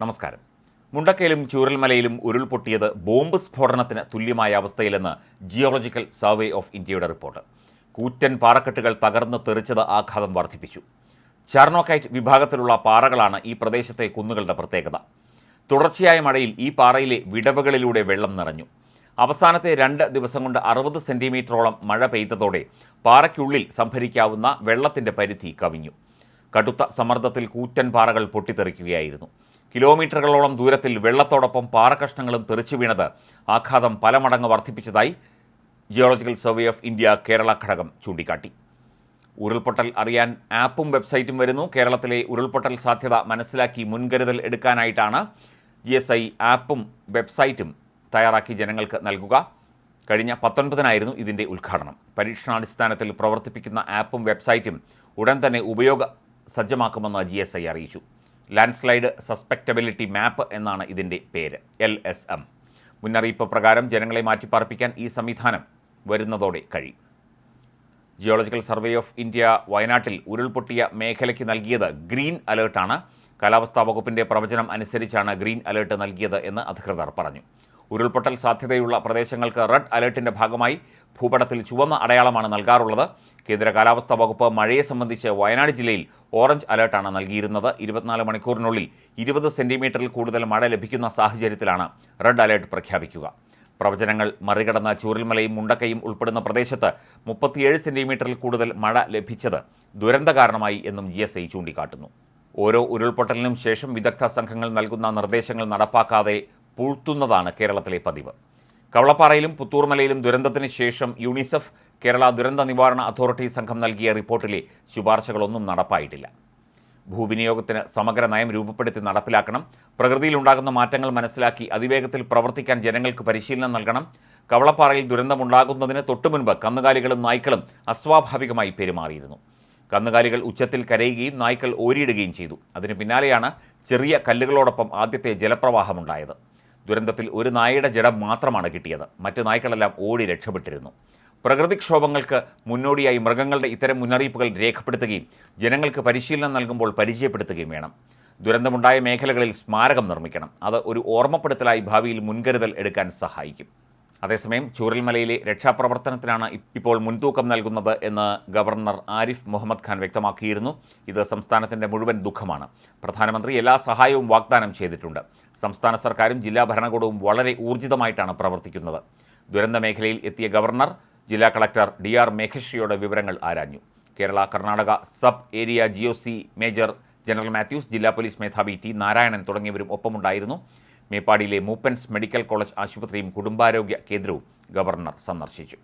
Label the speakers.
Speaker 1: നമസ്കാരം. മുണ്ടക്കയിലും ചൂരൽമലയിലും ഉരുൾപൊട്ടിയത് ബോംബ് സ്ഫോടനത്തിന് തുല്യമായ അവസ്ഥയിലെന്ന് ജിയോളജിക്കൽ സർവേ ഓഫ് ഇന്ത്യയുടെ റിപ്പോർട്ട്. കൂറ്റൻ പാറക്കെട്ടുകൾ തകർന്ന് തെറിച്ചത് ആഘാതം വർദ്ധിപ്പിച്ചു. ചാർണോക്കൈറ്റ് വിഭാഗത്തിലുള്ള പാറകളാണ് ഈ പ്രദേശത്തെ കുന്നുകളുടെ പ്രത്യേകത. തുടർച്ചയായ മഴയിൽ ഈ പാറയിലെ വിടവുകളിലൂടെ വെള്ളം നിറഞ്ഞു. അവസാനത്തെ രണ്ട് ദിവസം കൊണ്ട് അറുപത് സെന്റിമീറ്ററോളം മഴ പെയ്തതോടെ പാറയ്ക്കുള്ളിൽ സംഭരിക്കാവുന്ന വെള്ളത്തിന്റെ പരിധി കവിഞ്ഞു. കടുത്ത സമ്മർദ്ദത്തിൽ കൂറ്റൻ പാറകൾ പൊട്ടിത്തെറിക്കുകയായിരുന്നു. കിലോമീറ്ററുകളോളം ദൂരത്തിൽ വെള്ളത്തോടൊപ്പം പാറക്കഷ്ണങ്ങളും തെറിച്ചു വീണത് ആഘാതം പല മടങ്ങ് വർദ്ധിപ്പിച്ചതായി geological survey of India Kerala ഘടകം ചൂണ്ടിക്കാട്ടി. ഉരുൾപൊട്ടൽ അറിയാൻ ആപ്പും വെബ്സൈറ്റും വരുന്നു. കേരളത്തിലെ ഉരുൾപൊട്ടൽ സാധ്യത മനസ്സിലാക്കി മുൻകരുതൽ എടുക്കാനായിട്ടാണ് ജി എസ് ഐ ആപ്പും വെബ്സൈറ്റും തയ്യാറാക്കി ജനങ്ങൾക്ക് നൽകുക. കഴിഞ്ഞ പത്തൊൻപതിനായിരുന്നു ഇതിന്റെ ഉദ്ഘാടനം. പരീക്ഷണാടിസ്ഥാനത്തിൽ പ്രവർത്തിപ്പിക്കുന്ന ആപ്പും വെബ്സൈറ്റും ഉടൻ തന്നെ ഉപയോഗ സജ്ജമാക്കുമെന്ന് G S landslide susceptibility map എന്നാണ് ഇതിന്റെ പേര് എൽ എസ് എം. മുന്നറിയിപ്പ് പ്രകാരം ജനങ്ങളെ മാറ്റിപ്പാർപ്പിക്കാൻ ഈ സംവിധാനം വരുന്നതോടെ കഴിയും. ജിയോളജിക്കൽ സർവേ ഓഫ് ഇന്ത്യ വയനാട്ടിൽ ഉരുൾപൊട്ടിയ മേഖലയ്ക്ക് നൽകിയത് ഗ്രീൻ അലേർട്ടാണ്. കാലാവസ്ഥാ വകുപ്പിന്റെ പ്രവചനം അനുസരിച്ചാണ് ഗ്രീൻ അലേർട്ട് നൽകിയത് എന്ന് അധികൃതർ പറഞ്ഞു. ഉരുൾപൊട്ടൽ സാധ്യതയുള്ള പ്രദേശങ്ങൾക്ക് റെഡ് അലേർട്ടിന്റെ ഭാഗമായി ഭൂപടത്തിൽ ചുവന്ന അടയാളമാണ് നൽകാറുള്ളത്. കേന്ദ്ര കാലാവസ്ഥാ വകുപ്പ് മഴയെ സംബന്ധിച്ച് വയനാട് ജില്ലയിൽ ഓറഞ്ച് അലേർട്ടാണ് നൽകിയിരുന്നത്. ഇരുപത്തിനാല് മണിക്കൂറിനുള്ളിൽ ഇരുപത് സെന്റിമീറ്ററിൽ കൂടുതൽ മഴ ലഭിക്കുന്ന സാഹചര്യത്തിലാണ് റെഡ് അലേർട്ട് പ്രഖ്യാപിക്കുക. പ്രവചനങ്ങൾ മറികടന്ന ചൂരൽമലയും മുണ്ടക്കയും ഉൾപ്പെടുന്ന പ്രദേശത്ത് മുപ്പത്തിയേഴ് സെന്റിമീറ്ററിൽ കൂടുതൽ മഴ ലഭിച്ചത് ദുരന്ത കാരണമായി എന്നും ജി എസ് ഐ ചൂണ്ടിക്കാട്ടുന്നു. ഓരോ ഉരുൾപൊട്ടലിനും ശേഷം വിദഗ്ധ സംഘങ്ങൾ നൽകുന്ന നിർദ്ദേശങ്ങൾ നടപ്പാക്കാതെ പൂഴ്ത്തുന്നതാണ് കേരളത്തിലെ പതിവ്. കവളപ്പാറയിലും പുത്തൂർമലയിലും ദുരന്തത്തിന് ശേഷം യുണിസെഫ് കേരള ദുരന്ത നിവാരണ അതോറിറ്റി സംഘം നൽകിയ റിപ്പോർട്ടിലെ ശുപാർശകളൊന്നും നടപ്പായിട്ടില്ല. ഭൂവിനിയോഗത്തിന് സമഗ്ര നയം രൂപപ്പെടുത്തി നടപ്പിലാക്കണം പ്രകൃതിയിലുണ്ടാകുന്ന മാറ്റങ്ങൾ മനസ്സിലാക്കി അതിവേഗത്തിൽ പ്രവർത്തിക്കാൻ ജനങ്ങൾക്ക് പരിശീലനം നൽകണം കവളപ്പാറയിൽ ദുരന്തമുണ്ടാകുന്നതിന് തൊട്ടുമുൻപ് കന്നുകാലികളും നായ്ക്കളും അസ്വാഭാവികമായി പെരുമാറിയിരുന്നു. കന്നുകാലികൾ ഉച്ചത്തിൽ കരയുകയും നായ്ക്കൾ ഓരിയിടുകയും ചെയ്തു. അതിന് പിന്നാലെയാണ് ചെറിയ കല്ലുകളോടൊപ്പം ആദ്യത്തെ ജലപ്രവാഹമുണ്ടായത്. ദുരന്തത്തിൽ ഒരു നായയുടെ ജഡം മാത്രമാണ് കിട്ടിയത്. മറ്റ് നായ്ക്കളെല്ലാം ഓടി രക്ഷപ്പെട്ടിരുന്നു. പ്രകൃതിക്ഷോഭങ്ങൾക്ക് മുന്നോടിയായി മൃഗങ്ങളുടെ ഇത്തരം മുന്നറിയിപ്പുകൾ രേഖപ്പെടുത്തുകയും ജനങ്ങൾക്ക് പരിശീലനം നൽകുമ്പോൾ പരിചയപ്പെടുത്തുകയും വേണം. ദുരന്തമുണ്ടായ മേഖലകളിൽ സ്മാരകം നിർമ്മിക്കണം. അത് ഒരു ഓർമ്മപ്പെടുത്തലായി ഭാവിയിൽ മുൻകരുതൽ എടുക്കാൻ സഹായിക്കും. അതേസമയം ചൂരൽമലയിലെ രക്ഷാപ്രവർത്തനത്തിനാണ് ഇപ്പോൾ മുൻതൂക്കം നൽകുന്നത് എന്ന് ഗവർണർ ആരിഫ് മുഹമ്മദ് ഖാൻ വ്യക്തമാക്കിയിരുന്നു. ഇത് സംസ്ഥാനത്തിന്റെ മുഴുവൻ ദുഃഖമാണ്. പ്രധാനമന്ത്രി എല്ലാ സഹായവും വാഗ്ദാനം ചെയ്തിട്ടുണ്ട്. സംസ്ഥാന സർക്കാരും ജില്ലാ ഭരണകൂടവും വളരെ ഊർജിതമായിട്ടാണ് പ്രവർത്തിക്കുന്നത്. ദുരന്ത മേഖലയിൽ എത്തിയ ഗവർണർ ജില്ലാ കളക്ടർ ഡി ആർ മേഘശ്രീയുടെ വിവരങ്ങൾ ആരാഞ്ഞു. Kerala Karnataka sub area G O major general Mathews ജില്ലാ പോലീസ് മേധാവി ടി നാരായണൻ തുടങ്ങിയവരും ഒപ്പമുണ്ടായിരുന്നു. മേപ്പാടിയിലെ മൂപ്പൻസ് മെഡിക്കൽ കോളേജ് ആശുപത്രിയും കുടുംബാരോഗ്യ കേന്ദ്രവും ഗവർണർ സന്ദർശിച്ചു.